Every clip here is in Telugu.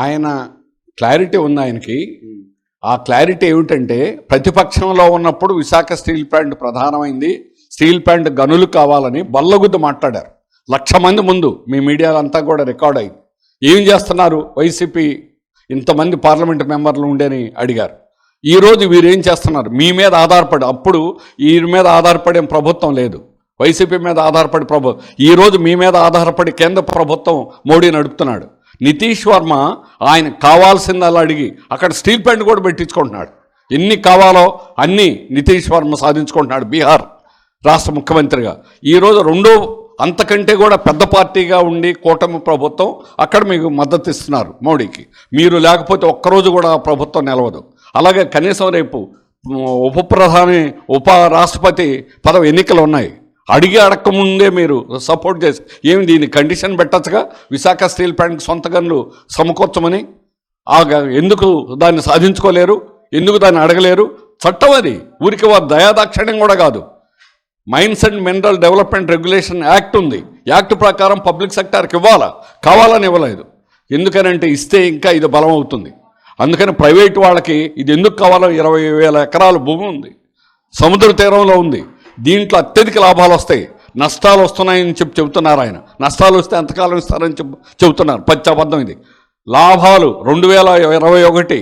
ఆయన క్లారిటీ ఉంది ఆయనకి. ఆ క్లారిటీ ఏమిటంటే ప్రతిపక్షంలో ఉన్నప్పుడు విశాఖ స్టీల్ ప్లాంట్ ప్రధానమైంది. స్టీల్ ప్లాంట్ గనులు కావాలని బల్లగుద్దు మాట్లాడారు. లక్ష మంది ముందు మీ మీడియాలంతా కూడా రికార్డ్ అయింది ఏం చేస్తున్నారు? వైసీపీ ఇంతమంది పార్లమెంట్ మెంబర్లు ఉండని అడిగారు. ఈరోజు వీరేం చేస్తున్నారు? మీ మీద ఆధారపడి అప్పుడు వీరి మీద ఆధారపడే ప్రభుత్వం లేదు. వైసీపీ మీద ఆధారపడి ప్రభు ఈరోజు మీ మీద ఆధారపడి కేంద్ర ప్రభుత్వం మోడీ నడుపుతున్నాడు. నితీష్ వర్మ ఆయన కావాల్సిందల్లా అడిగి అక్కడ స్టీల్ ప్లాంట్ కూడా పెట్టించుకుంటున్నాడు. ఎన్ని కావాలో అన్నీ నితీష్ వర్మ సాధించుకుంటున్నాడు బీహార్ రాష్ట్ర ముఖ్యమంత్రిగా. ఈరోజు రెండో అంతకంటే కూడా పెద్ద పార్టీగా ఉండి కూటమి ప్రభుత్వం అక్కడ మీకు మద్దతు ఇస్తున్నారు మోడీకి. మీరు లేకపోతే ఒక్కరోజు కూడా ప్రభుత్వం నిలవదు. అలాగే కనీసం రేపు ఉప ప్రధాని ఉప రాష్ట్రపతి పదవి ఎన్నికలు ఉన్నాయి. అడిగి అడగకముందే మీరు సపోర్ట్ చేసి ఏమి దీని కండిషన్ పెట్టచ్చుగా? విశాఖ స్టీల్ ప్లాంట్కి సొంత గన్లు సమకూర్చమని? ఆ గ- ఎందుకు దాన్ని సాధించుకోలేరు? ఎందుకు దాన్ని అడగలేరు? చట్టం అది. ఊరికి వారి దయాదాక్షిణ్యం కూడా కాదు. Mines and mineral development regulation act ఉంది. యాక్ట్ ప్రకారం పబ్లిక్ సెక్టార్కి ఇవ్వాలా? కావాలని ఇవ్వలేదు. ఎందుకనంటే ఇస్తే ఇంకా ఇది బలం అవుతుంది అందుకని ప్రైవేట్ వాళ్ళకి ఇది ఎందుకు కావాలో? ఇరవై వేల ఎకరాల భూమి ఉంది. సముద్ర తీరంలో ఉంది. దీంట్లో అత్యధిక లాభాలు వస్తాయి. నష్టాలు వస్తున్నాయని చెప్పి చెబుతున్నారు ఆయన. నష్టాలు వస్తే ఎంతకాలం ఇస్తారని చెప్ చెబుతున్నారు. పచ్చబద్ధం ఇది. లాభాలు రెండు వేల ఇరవై ఒకటి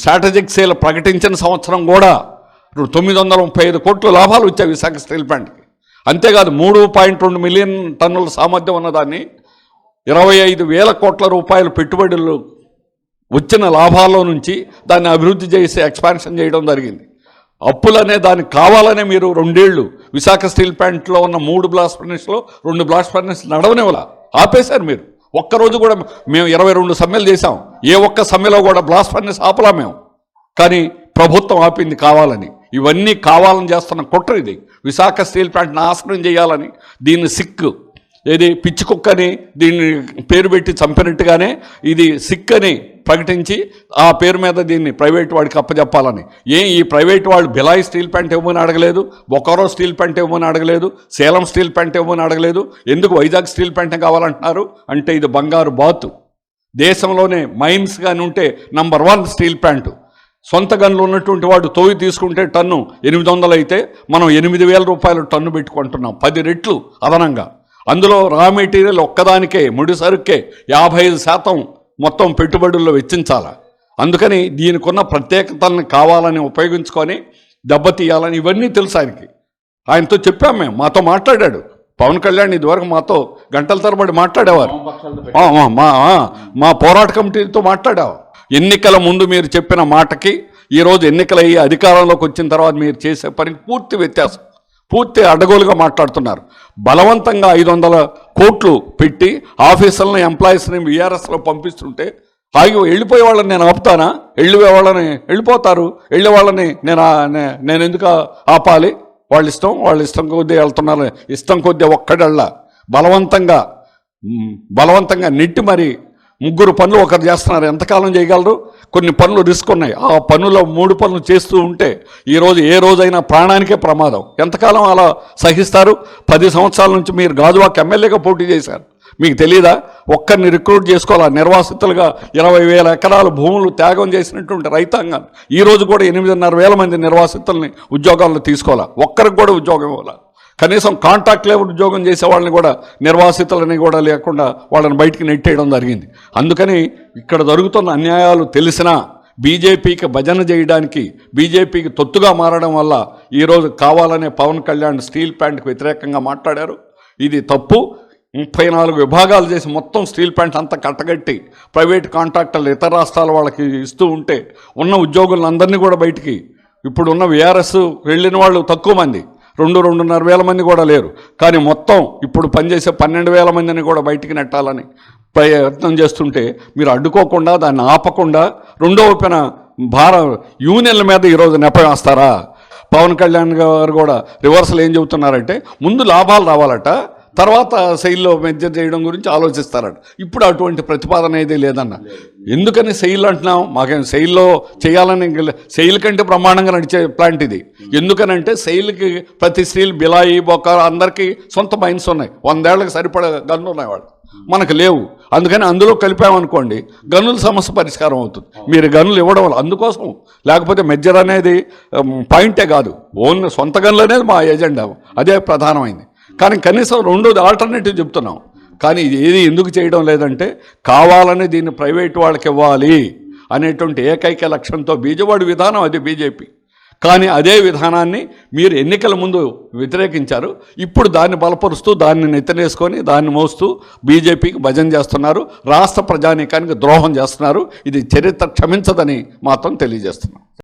స్ట్రాటజిక్ సేల్ ప్రకటించిన సంవత్సరం కూడా తొమ్మిది వందల ముప్పై ఐదు కోట్లు లాభాలు వచ్చాయి విశాఖ స్టీల్ ప్లాంట్కి అంతేకాదు మూడు పాయింట్ రెండు మిలియన్ టన్నుల సామర్థ్యం ఉన్నదాన్ని ఇరవై ఐదు వేల కోట్ల రూపాయల పెట్టుబడులు వచ్చిన లాభాల్లో నుంచి దాన్ని అభివృద్ధి చేసి ఎక్స్పాన్షన్ చేయడం జరిగింది. అప్పులనే దానికి కావాలనే మీరు రెండేళ్ళు విశాఖ స్టీల్ ప్లాంట్లో ఉన్న మూడు బ్లాస్ట్ ఫర్నెస్లో రెండు బ్లాస్ట్ ఫర్నెస్ నడవనివ్వాల. ఆపేశారు మీరు. ఒక్కరోజు కూడా మేము ఇరవై రెండు సమ్మెలు చేశాం. ఏ ఒక్క సమ్మెలో కూడా బ్లాస్ట్ ఫర్నెస్ ఆపలా మేము. కానీ ప్రభుత్వం ఆపింది కావాలని. ఇవన్నీ కావాలని చేస్తున్న కుట్ర ఇది. విశాఖ స్టీల్ ప్లాంట్ నాశనం చేయాలని దీన్ని సిక్కు. ఏది పిచ్చి కుక్కని దీన్ని పేరు పెట్టి చంపినట్టుగానే ఇది సిక్ అని ప్రకటించి ఆ పేరు మీద దీన్ని ప్రైవేట్ వాడికి అప్పచెప్పాలని ఏం ఈ ప్రైవేట్ వాళ్ళు బిలాయి స్టీల్ ప్యాంట్ ఇవ్వమని అడగలేదు బొకారో స్టీల్ ప్యాంట్ ఇవ్వమని అడగలేదు సేలం స్టీల్ ప్యాంట్ ఇవ్వమని అడగలేదు ఎందుకు వైజాగ్ స్టీల్ ప్యాంట్ కావాలంటున్నారు? అంటే ఇది బంగారు బాతు. దేశంలోనే మైన్స్ కానీ ఉంటే నంబర్ వన్ స్టీల్ ప్యాంటు. సొంత గన్లు ఉన్నటువంటి వాడు తోవి తీసుకుంటే టన్ను ఎనిమిది వందలు అయితే మనం ఎనిమిది వేల రూపాయలు టన్ను పెట్టుకుంటున్నాం. పది రెట్లు అదనంగా. అందులో రా మెటీరియల్ ఒక్కదానికే ముడి సరుకే యాభై ఐదు శాతం మొత్తం పెట్టుబడుల్లో వెచ్చించాల. అందుకని దీనికి ఉన్న ప్రత్యేకతలను కావాలని ఉపయోగించుకొని దెబ్బతీయాలని ఇవన్నీ తెలుసు ఆయనకి. ఆయనతో చెప్పాం మేము మాతో మాట్లాడాడు. పవన్ కళ్యాణ్ ఇదివరకు మాతో గంటల తరబడి మాట్లాడేవారు. మా మా పోరాట కమిటీతో మాట్లాడావు. ఎన్నికల ముందు మీరు చెప్పిన మాటకి ఈరోజు ఎన్నికలయ్యి అధికారంలోకి వచ్చిన తర్వాత మీరు చేసే పనికి పూర్తి వ్యత్యాసం. పూర్తి అడ్డగోలుగా మాట్లాడుతున్నారు. బలవంతంగా ఐదు వందల కోట్లు పెట్టి ఆఫీసులను ఎంప్లాయీస్ని విఆర్ఎస్లో పంపిస్తుంటే ఆగి వెళ్ళిపోయే వాళ్ళని నేను ఆపుతానా? వెళ్ళిపోయే వాళ్ళని వెళ్ళిపోతారు? వెళ్ళే వాళ్ళని నేను నేను ఎందుకు ఆపాలి? వాళ్ళ ఇష్టం వాళ్ళ ఇష్టం కొద్దీ వెళ్తున్నారు. ఇష్టం కొద్దీ ఒక్కడళ్ళ బలవంతంగా బలవంతంగా నెట్టి మరి ముగ్గురు పనులు ఒకరు చేస్తున్నారు. ఎంతకాలం చేయగలరు? కొన్ని పనులు రిస్క్ ఉన్నాయి. ఆ పనుల మూడు పనులు చేస్తూ ఉంటే ఈరోజు ఏ రోజైనా ప్రాణానికే ప్రమాదం. ఎంతకాలం అలా సహిస్తారు? పది సంవత్సరాల నుంచి మీరు గాజువాక్ ఎమ్మెల్యేగా పోటీ చేశారు. మీకు తెలియదా ఒక్కరిని రిక్రూట్ చేసుకోవాలా? నిర్వాసితులుగా ఇరవై వేల ఎకరాల భూములు త్యాగం చేసినటువంటి రైతాంగాన్ని ఈ రోజు కూడా ఎనిమిదిన్నర వేల మంది నిర్వాసితుల్ని ఉద్యోగాల్లో తీసుకోవాలా? ఒక్కరికి కూడా ఉద్యోగం ఇవ్వాలి? కనీసం కాంట్రాక్ట్ లేబర్ ఉద్యోగం చేసే వాళ్ళని కూడా నిర్వాసితులని కూడా లేకుండా వాళ్ళని బయటికి నెట్టేయడం జరిగింది. అందుకని ఇక్కడ జరుగుతున్న అన్యాయాలు తెలిసినా బీజేపీకి భజన చేయడానికి బీజేపీకి తొత్తుగా మారడం వల్ల ఈరోజు కావాలనే పవన్ కళ్యాణ్ స్టీల్ ప్లాంట్కి వ్యతిరేకంగా మాట్లాడారు. ఇది తప్పు. ముప్పై నాలుగు విభాగాలు చేసి మొత్తం స్టీల్ ప్లాంట్ అంతా కట్టగట్టి ప్రైవేట్ కాంట్రాక్టర్లు ఇతర రాష్ట్రాల వాళ్ళకి ఇస్తూ ఉంటే ఉన్న ఉద్యోగులందరినీ కూడా బయటికి ఇప్పుడు ఉన్న విఆర్ఎస్ వెళ్ళిన వాళ్ళు తక్కువ మంది. రెండు రెండున్నర వేల మంది కూడా లేరు. కానీ మొత్తం ఇప్పుడు పనిచేసే పన్నెండు వేల మందిని కూడా బయటికి నెట్టాలని ప్రయత్నం చేస్తుంటే మీరు అడ్డుకోకుండా దాన్ని ఆపకుండా రెండో వైపున భార యూనియన్ల మీద ఈరోజు నెపవేస్తారా పవన్ కళ్యాణ్ గారు కూడా రివర్సల్ ఏం చెబుతున్నారంటే ముందు లాభాలు రావాలట తర్వాత సెయిల్లో మెజర్ చేయడం గురించి ఆలోచిస్తారట. ఇప్పుడు అటువంటి ప్రతిపాదన ఏది లేదన్న. ఎందుకని సెయిల్ అంటున్నాం మాకేం సెయిల్లో చేయాలని శైలి సెయిల్ కంటే బ్రహ్మాండంగా నడిచే ప్లాంట్ ఇది. ఎందుకనంటే సెయిల్కి ప్రతి స్త్రీలు బిలాయి బొక్క అందరికీ సొంత మైన్స్ ఉన్నాయి. వందేళ్ళకు సరిపడే గన్ను ఉన్నాయి వాళ్ళు మనకు లేవు. అందుకని అందులో కలిపామనుకోండి గనుల సమస్య పరిష్కారం అవుతుంది. మీరు గనులు ఇవ్వడం వల్ల అందుకోసం లేకపోతే మెజ్జర్ అనేది పాయింటే కాదు. ఓన్ సొంత గనులు అనేది మా ఎజెండా. అదే ప్రధానమైంది. కానీ కనీసం రెండోది ఆల్టర్నేటివ్ చెప్తున్నాం. కానీ ఏది ఎందుకు చేయడం లేదంటే కావాలని దీన్ని ప్రైవేట్ వాళ్ళకి ఇవ్వాలి అనేటువంటి ఏకైక లక్ష్యంతో బీజవాడి విధానం అది బీజేపీ. కానీ అదే విధానాన్ని మీరు ఎన్నికల ముందు వ్యతిరేకించారు. ఇప్పుడు దాన్ని బలపరుస్తూ దాన్ని నెత్తనేసుకొని దాన్ని మోస్తూ బీజేపీకి భజన చేస్తున్నారు. రాష్ట్ర ప్రజానీకానికి ద్రోహం చేస్తున్నారు. ఇది చరిత్ర క్షమించదని మాత్రం తెలియజేస్తున్నాం.